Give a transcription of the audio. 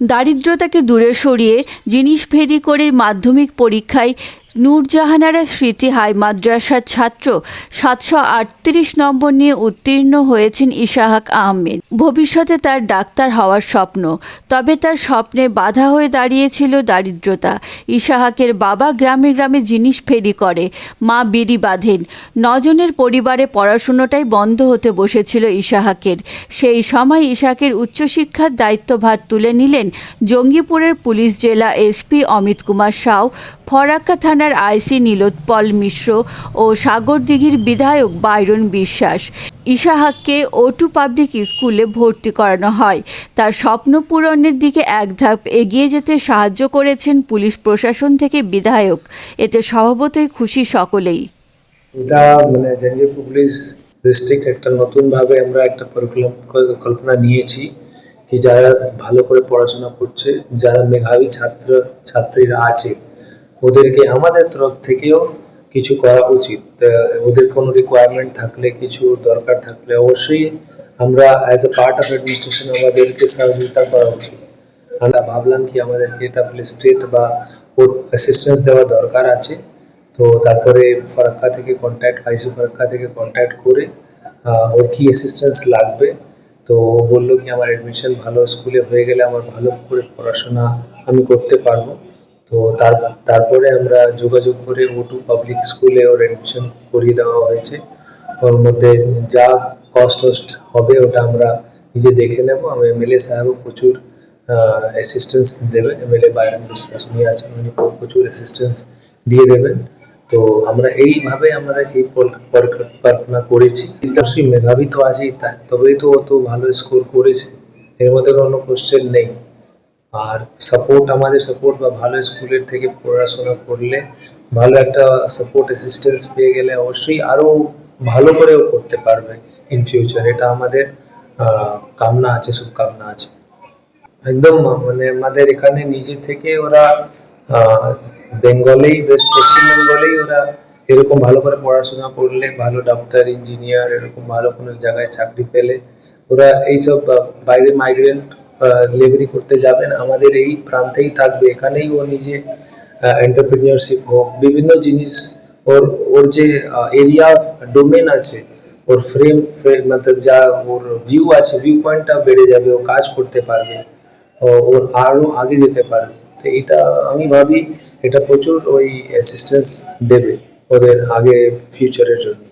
দারিদ্রতাকে দূরে সরিয়ে জিনিস ফেরি করে মাধ্যমিক পরীক্ষায় নূরজাহানারা স্মৃতি হাই মাদ্রাসার ছাত্র সাতশো আটত্রিশ নম্বর নিয়ে উত্তীর্ণ হয়েছেন ইশাহাক আহমেদ। ভবিষ্যতে তার ডাক্তার হওয়ার স্বপ্ন, তবে তার স্বপ্নে বাধা হয়ে দাঁড়িয়েছিল দারিদ্রতা। ইশাহাকের বাবা গ্রামে গ্রামে জিনিস ফেরি করে, মা বিড়ি বাঁধেন। নজনের পরিবারে পড়াশুনোটাই বন্ধ হতে বসেছিল ইশাহাকের। সেই সময় ইশাহাকের উচ্চশিক্ষার দায়িত্বভার তুলে নিলেন জঙ্গিপুরের পুলিশ জেলা এসপি অমিত কুমার সাউ। ফরাক্কা থানার আইসি নীলোৎপল মিশ্র ও সাগরদিঘির বিধায়ক বাইরন বিশ্বাস। ইশাহাককে ওটু পাবলিক স্কুলে ভর্তি করানো হয়। তার স্বপ্ন পূরণের দিকে এক ধাপ এগিয়ে যেতে সাহায্য করেছেন পুলিশ প্রশাসন থেকে বিধায়ক। এতে স্বভাবতই খুশি সকলেই। এটা মানে জঙ্গিপুর পুলিশ ডিস্ট্রিক্ট একটা নতুনভাবে আমরা একটা পরিকল্পনা কল্পনা নিয়েছি কি যারা ভালো করে পড়াশোনা করছে, যারা মেধাবী ছাত্র, ছাত্রীরা আছে ওদেরকে আমাদের তরফ থেকেও কিছু করা উচিত। ওদের কোনো রিকোয়ারমেন্ট থাকলে, কিছু দরকার থাকলে অবশ্যই আমরা as a part of administration আমাদেরকে সহযোগিতা করা উচিত। আমরা ভাবলাম কি আমাদেরকে তাহলে স্টেট বা ওর অ্যাসিস্ট্যান্স দেওয়া দরকার আছে। তো তারপরে ফরাক্কা থেকে কন্ট্যাক্ট আইসি ফরাক্কা থেকে কন্ট্যাক্ট করে ওর কি অ্যাসিস্ট্যান্স লাগবে। তো বলল কি, আমার অ্যাডমিশন ভালো স্কুলে হয়ে গেলে আমার ভালো করে পড়াশোনা আমি করতে পারব। তো তার, তারপরে আমরা যোগাযোগ করে ওটু পাবলিক স্কুলে ওর অ্যাডমিশন করিয়ে দেওয়া হয়েছে। ওর মধ্যে যা কস্ট টস্ট হবে ওটা আমরা নিজে দেখে নেব। আমি এমএলএ সাহেবও প্রচুর অ্যাসিস্ট্যান্স দেবেন। এমএলএ বাইরান বিশ্বাস, উনি আছেন, উনি প্রচুর অ্যাসিস্ট্যান্স দিয়ে দেবেন। তো আমরা এইভাবে আমরা এই পরিকল্পনা করেছি। অবশ্যই মেধাবী তো আছেই তাই তবেই তো ও তো ভালো স্কোর করেছে। এর মধ্যে কোনো কোশ্চেন নেই। আর সাপোর্ট আমাদের সাপোর্ট বা ভালো স্কুলের থেকে পড়াশোনা করলে ভালো একটা সাপোর্ট অ্যাসিস্ট্যান্স পেয়ে গেলে অবশ্যই আরও ভালো করেও করতে পারবে ইন ফিউচার এটা আমাদের কামনা আছে, শুভকামনা আছে। একদম মানে আমাদের এখানে নিজে থেকে ওরা বেঙ্গলেই বেশ পশ্চিম বেঙ্গলেই ওরা এরকম ভালো করে পড়াশোনা করলে, ভালো ডক্টর ইঞ্জিনিয়ার এরকম ভালো কোনো জায়গায় চাকরি পেলে ওরা এইসব বাইরে মাইগ্রেন্ট লেবারি করতে যাবে না আমাদের এই প্রান্তেই থাকবে। এখানেই ও নিজে এন্টারপ্রিনিয়রশিপ হোক, বিভিন্ন জিনিস ওর ওর যে এরিয়া অফ ডোমেন আছে, ওর ফ্রেম মতলব যা ওর ভিউ আছে ভিউ পয়েন্টটা বেড়ে যাবে, ও কাজ করতে পারবে ওর আরও আগে যেতে পারবে। তো এটা আমি ভাবি, এটা প্রচুর ওই অ্যাসিস্ট্যান্স দেবে ওদের আগে ফিউচারের জন্য।